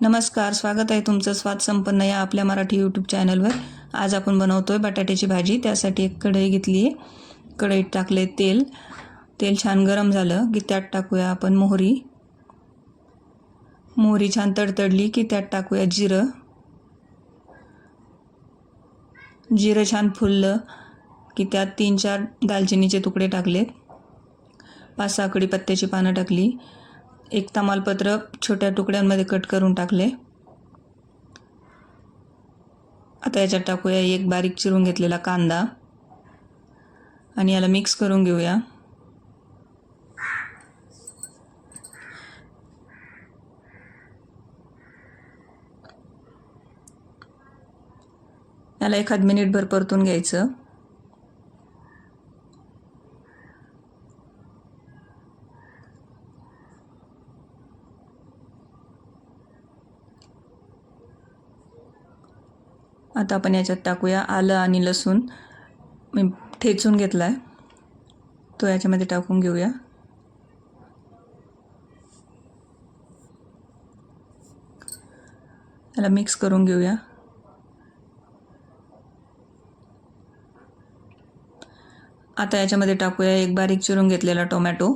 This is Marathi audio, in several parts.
नमस्कार स्वागत आहे तुमचं स्वाद संपन्न या आपल्या मराठी यूट्यूब चॅनलवर आज आपण बनवतो आहे बटाट्याची भाजी त्यासाठी एक कढई घेतली आहे. कढईत टाकले तेल. तेल छान गरम झालं की त्यात टाकूया आपण मोहरी. मोहरी छान तडतडली की त्यात टाकूया जिरं. जिरं छान फुललं की त्यात तीन चार दालचिनीचे तुकडे टाकलेत. पाच सहा कढीपत्त्याची पानं टाकली. एक तमालपत्र छोट्या तुकड्यांमध्ये कट करून टाकले. आता याच्यात टाकूया एक बारीक चिरून घेतलेला कांदा. आणि याला मिक्स करून घेऊया. याला एखाद मिनिटभर परतून घ्यायचं. आता आपण याच्यात टाकूया आलं आणि लसूण. मी ठेचून घेतला आहे तो याच्यामध्ये टाकून घेऊया. याला मिक्स करून घेऊया. आता याच्यामध्ये टाकूया एक बारीक चिरून घेतलेला टोमॅटो.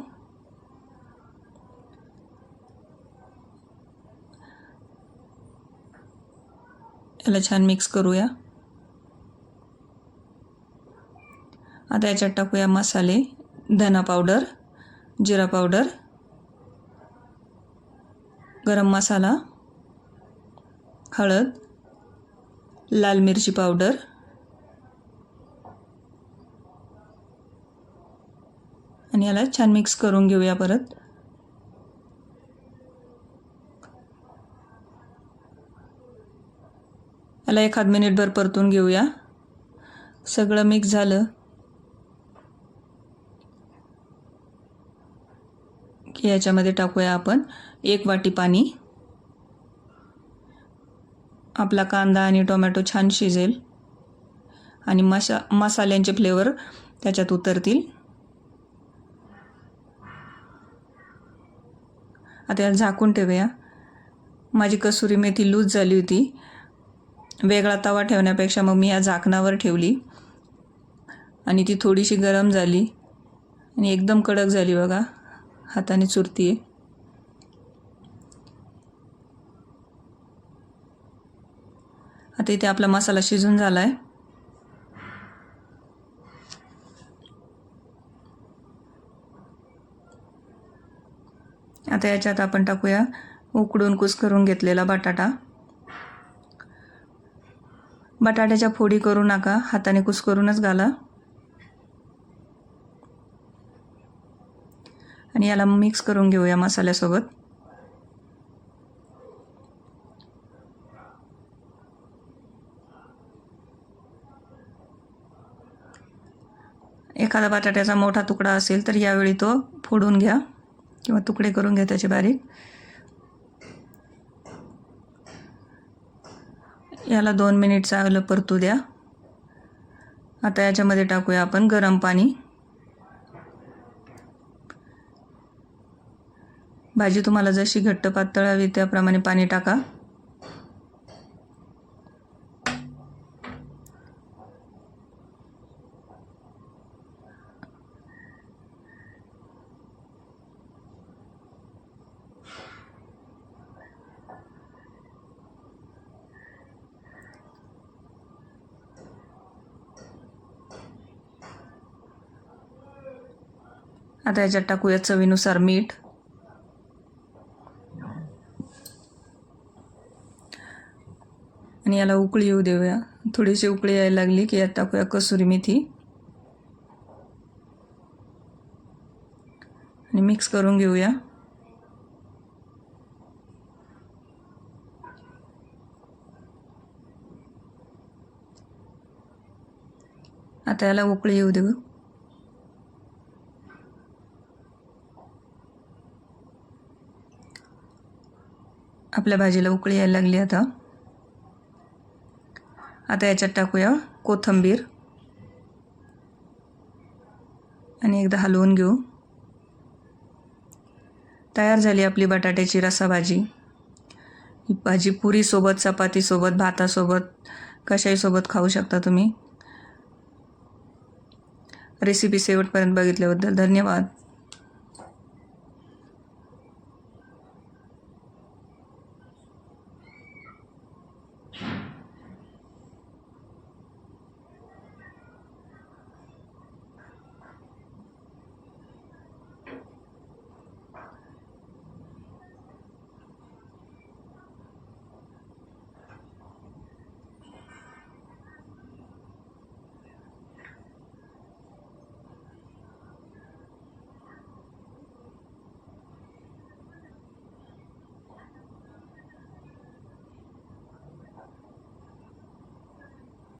त्याला छान मिक्स करूया. आता याच्यात टाकूया मसाले धना पावडर जिरा पावडर गरम मसाला हळद लाल मिरची पावडर आणि याला छान मिक्स करून घेऊया परत. याला एखाद मिनिटभर परतून घेऊया. सगळं मिक्स झालं. की याच्यामध्ये टाकूया आपण एक वाटी पाणी. आपला कांदा आणि टोमॅटो छान शिजेल. आणि मशा मसाल्यांचे फ्लेवर त्याच्यात उतरतील. आता झाकून ठेवूया. माझी कसुरी मेथी लूज झाली होती. वेगळा तवा ठेवण्यापेक्षा मग मी या झाकणावर ठेवली. आणि ती थोडीशी गरम झाली. आणि एकदम कडक झाली बघा. हाताने चुरती आहे आता इथे आपला मसाला शिजून झाला आहे आता याच्यात आपण टाकूया उकडून कुस करून घेतलेला बटाटा. बटाट्याच्या फोडी करू नका हाताने कुस करूनच घाला. आणि याला मिक्स करून घेऊया मसाल्यासोबत. एखादा बटाट्याचा मोठा तुकडा असेल तर यावेळी तो फोडून घ्या किंवा तुकडे करून घ्या त्याचे बारीक. याला दोन मिनिट चांगलं परतू द्या. आता याच्यामध्ये टाकूया आपण गरम पाणी. भाजी तुम्हाला जशी घट्ट पातळ हवी त्याप्रमाणे पाणी टाका. आता याच्यात टाकूया चवीनुसार मीठ. आणि याला उकळी येऊ देऊया. थोडीशी उकळी यायला लागली की यात टाकूया कसुरी मेथी. आणि मिक्स करून घेऊया. आता याला उकळी येऊ देऊ. आपल्या भाजीला उकळी यायला लागली आता. आता याच्यात टाकूया कोथंबीर. आणि एकदा हलवून घेऊ. तयार झाली आपली बटाट्याची रसाभाजी ही भाजी पुरीसोबत चपातीसोबत भातासोबत कशाहीसोबत खाऊ शकता तुम्ही. रेसिपी शेवटपर्यंत बघितल्याबद्दल धन्यवाद.